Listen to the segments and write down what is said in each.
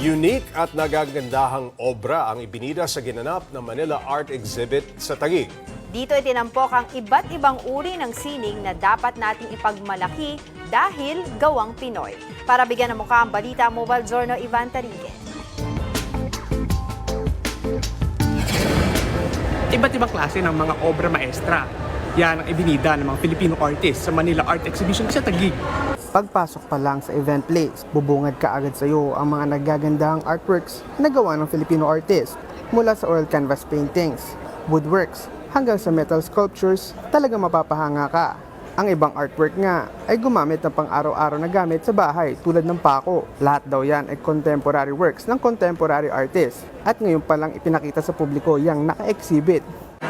Unique at nagagandahang obra ang ibinida sa ginanap na Manila Art Exhibit sa Taguig. Dito itinampok ang iba't ibang uri ng sining na dapat nating ipagmalaki dahil gawang Pinoy. Para bigyan ng mukha ang balita, Mobile Journal Ivan Tarigue. iba't ibang klase ng mga obra maestra. Yan ang ibinida ng mga Filipino artists sa Manila Art Exhibition sa Taguig. Pagpasok pa lang sa event place, bubungad ka agad sa iyo ang mga nagagandahang artworks na gawa ng Filipino artist. Mula sa oil canvas paintings, woodworks, hanggang sa metal sculptures, talaga mapapahanga ka. Ang ibang artwork nga ay gumamit ng pang-araw-araw na gamit sa bahay tulad ng pako. Lahat daw yan ay contemporary works ng contemporary artist. At ngayon pa lang ipinakita sa publiko yung naka-exhibit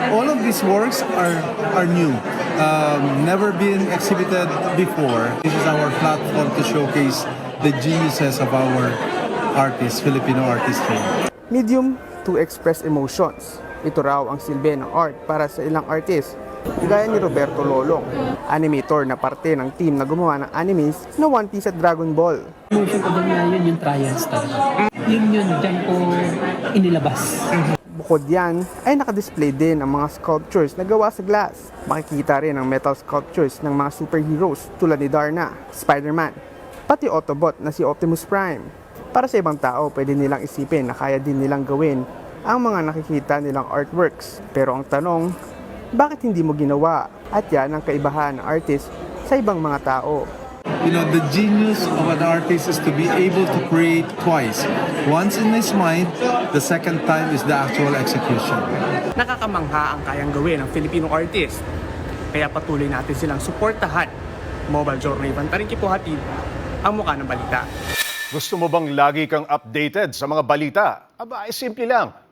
all of these works are are new, um, never been exhibited before. This is our platform to showcase the geniuses of our artists, Filipino artistry. medium to express emotions. Ito raw ang silbi ng art para sa ilang artist, gaya ni Roberto Lolong, animator na parte ng team na gumawa ng animes na One Piece at Dragon Ball. Motion ko na yun yung trials talaga. Yun yun, dyan ko inilabas. Bukod yan, ay nakadisplay din ang mga sculptures na gawa sa glass. Makikita rin ang metal sculptures ng mga superheroes tulad ni Darna, Spider-Man, pati Autobot na si Optimus Prime. Para sa ibang tao, pwede nilang isipin na kaya din nilang gawin ang mga nakikita nilang artworks. Pero ang tanong, bakit hindi mo ginawa? At yan ang kaibahan ng artist sa ibang mga tao. You know, the genius of an artist is to be able to create twice. Once in his mind, the second time is the actual execution. Nakakamangha ang kayang gawin ng Filipino artist. Kaya patuloy natin silang suportahan. Mobile Journal Ivan Tarinki po hatid ang mukha ng balita. Gusto mo bang lagi kang updated sa mga balita? Aba, ay simple lang.